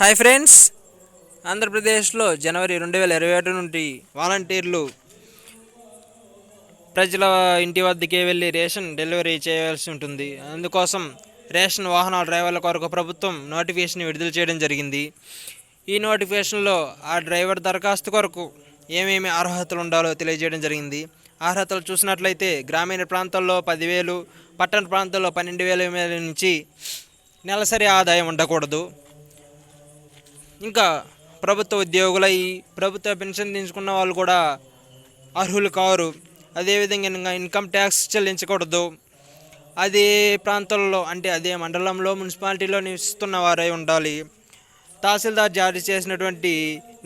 Hi friends. ఆంధ్రప్రదేశ్లో జనవరి రెండు వేల ఇరవై ఒకటి నుండి వాలంటీర్లు ప్రజల ఇంటి వద్దకే వెళ్ళి రేషన్ డెలివరీ చేయవలసి ఉంటుంది. అందుకోసం రేషన్ వాహనాల డ్రైవర్ల కొరకు ప్రభుత్వం నోటిఫికేషన్ విడుదల చేయడం జరిగింది. ఈ నోటిఫికేషన్లో ఆ డ్రైవర్ దరఖాస్తు కొరకు ఏమేమి అర్హతలు ఉండాలో తెలియజేయడం జరిగింది. అర్హతలు చూసినట్లయితే గ్రామీణ ప్రాంతాల్లో పదివేలు పట్టణ ప్రాంతాల్లో పన్నెండు వేల నుంచి నెలసరి ఆదాయం ఉండకూడదు. ఇంకా ప్రభుత్వ ఉద్యోగులై ప్రభుత్వ పెన్షన్ తీసుకున్న వాళ్ళు కూడా అర్హులు కారు. అదేవిధంగా ఇంకా ఇన్కమ్ ట్యాక్స్ చెల్లించకూడదు. అదే ప్రాంతంలో అంటే అదే మండలంలో మున్సిపాలిటీలో నివసిస్తున్న వారై ఉండాలి. తహసీల్దార్ జారీ చేసినటువంటి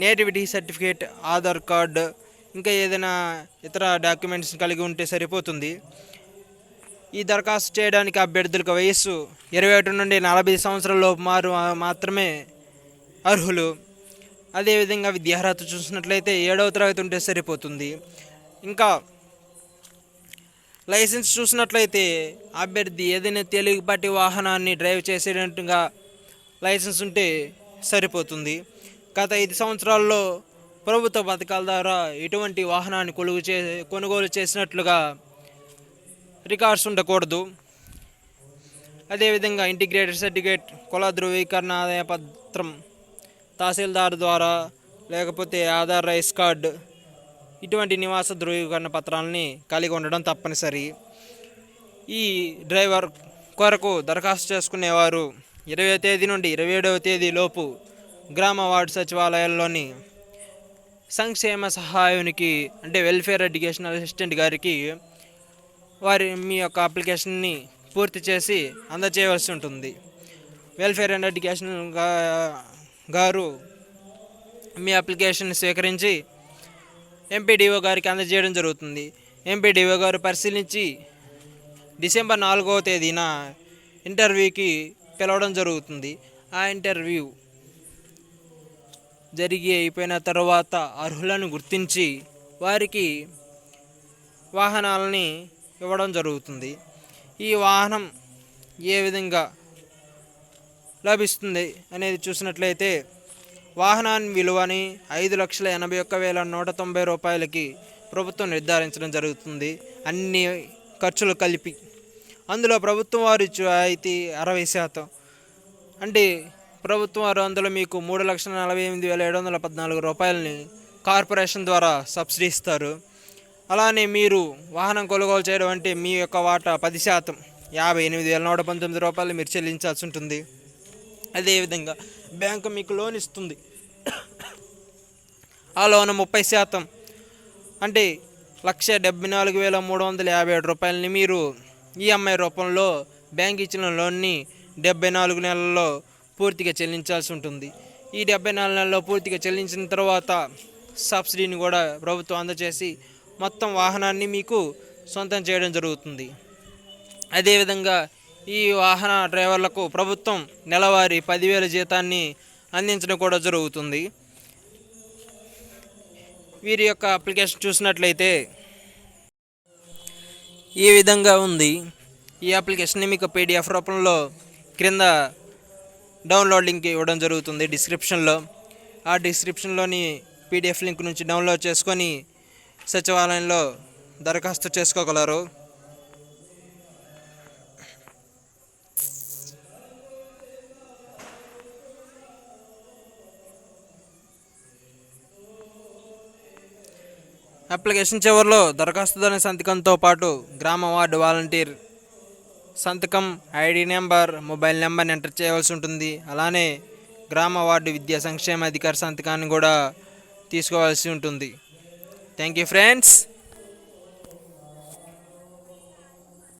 నేటివిటీ సర్టిఫికేట్ ఆధార్ కార్డు ఇంకా ఏదైనా ఇతర డాక్యుమెంట్స్ కలిగి ఉంటే సరిపోతుంది. ఈ దరఖాస్తు చేయడానికి అభ్యర్థులకు వయస్సు ఇరవై ఒకటి నుండి నలభై సంవత్సరాల లోపు మారు మాత్రమే అర్హులు. అదేవిధంగా విద్యార్హత చూసినట్లయితే ఏడవ తరగతి ఉంటే సరిపోతుంది. ఇంకా లైసెన్స్ చూసినట్లయితే అభ్యర్థి ఏదైనా తేలికపాటి వాహనాన్ని డ్రైవ్ చేసేటట్టుగా లైసెన్స్ ఉంటే సరిపోతుంది. గత ఐదు సంవత్సరాల్లో ప్రభుత్వ పథకాల ద్వారా ఎటువంటి వాహనాన్ని కొలుగు చే కొనుగోలు చేసినట్లుగా రికార్డ్స్ ఉండకూడదు. అదేవిధంగా ఇంటిగ్రేటెడ్ సర్టిఫికేట్ కుల ధృవీకరణ ఆదాయ పత్రం తహసీల్దార్ ద్వారా లేకపోతే ఆధార్ రైస్ కార్డ్ ఇటువంటి నివాస ధృవీకరణ పత్రాలని కలిగి ఉండడం తప్పనిసరి. ఈ డ్రైవర్ కొరకు దరఖాస్తు చేసుకునేవారు ఇరవై తేదీ నుండి ఇరవై ఏడవ తేదీలోపు గ్రామ వార్డు సచివాలయాల్లోని సంక్షేమ సహాయునికి అంటే వెల్ఫేర్ ఎడ్యుకేషన్ అసిస్టెంట్ గారికి వారి మీ యొక్క అప్లికేషన్ని పూర్తి చేసి అందజేయవలసి ఉంటుంది. వెల్ఫేర్ అండ్ ఎడ్యుకేషన్ గారు మీ అప్లికేషన్ స్వీకరించి ఎంపీడీఓ గారికి అందజేయడం జరుగుతుంది. ఎంపీడీఓ గారు పరిశీలించి డిసెంబర్ నాలుగవ తేదీన ఇంటర్వ్యూకి పిలవడం జరుగుతుంది. ఆ ఇంటర్వ్యూ జరిగి అయిపోయిన తర్వాత అర్హులను గుర్తించి వారికి వాహనాలని ఇవ్వడం జరుగుతుంది. ఈ వాహనం ఏ విధంగా లభిస్తుంది అనేది చూసినట్లయితే వాహనాన్ని విలువని ఐదు లక్షల ఎనభై ఒక్క వేల నూట తొంభై రూపాయలకి ప్రభుత్వం నిర్ధారించడం జరుగుతుంది. అన్ని ఖర్చులు కలిపి. అందులో ప్రభుత్వం వారు ఇచ్చే అయితే అరవై శాతం. అంటే ప్రభుత్వం వారు అందులో మీకు మూడు లక్షల నలభై ఎనిమిది వేల ఏడు వందల పద్నాలుగు రూపాయలని కార్పొరేషన్ ద్వారా సబ్సిడీ ఇస్తారు. అలానే మీరు వాహనం కొనుగోలు చేయడం అంటే మీ యొక్క వాటా పది శాతం. యాభై ఎనిమిది వేల నూట పంతొమ్మిది రూపాయలు మీరు చెల్లించాల్సి ఉంటుంది. అదేవిధంగా బ్యాంకు మీకు లోన్ ఇస్తుంది. ఆ లోన్ ముప్పై శాతం. అంటే లక్ష డెబ్బై నాలుగు వేల మూడు వందల యాభై ఏడు రూపాయలని మీరు ఈఎంఐ రూపంలో బ్యాంక్ ఇచ్చిన లోన్ని డెబ్బై నాలుగు నెలల్లో పూర్తిగా చెల్లించాల్సి ఉంటుంది. ఈ డెబ్బై నాలుగు నెలల్లో పూర్తిగా చెల్లించిన తర్వాత సబ్సిడీని కూడా ప్రభుత్వం అందజేసి మొత్తం వాహనాన్ని మీకు సొంతం చేయడం జరుగుతుంది. అదేవిధంగా ఈ వాహన డ్రైవర్లకు ప్రభుత్వం నెలవారీ పదివేల జీతాన్ని అందించడం కూడా జరుగుతుంది. వీరి యొక్క అప్లికేషన్ చూసినట్లయితే ఈ విధంగా ఉంది. ఈ అప్లికేషన్ని మీకు పీడిఎఫ్ రూపంలో క్రింద డౌన్లోడ్ లింక్ ఇవ్వడం జరుగుతుంది డిస్క్రిప్షన్లో. ఆ డిస్క్రిప్షన్లోని పీడిఎఫ్ లింక్ నుంచి డౌన్లోడ్ చేసుకొని సచివాలయంలో దరఖాస్తు చేసుకోగలరు. అప్లికేషన్ చివరిలో దరఖాస్తుదారుని సంతకంతో పాటు గ్రామ వార్డు వాలంటీర్ సంతకం ఐడి నెంబర్ మొబైల్ నెంబర్ని ఎంటర్ చేయవలసి ఉంటుంది. అలానే గ్రామ వార్డు విద్యా సంక్షేమ అధికారి సంతకాన్ని కూడా తీసుకోవాల్సి ఉంటుంది. Thank you friends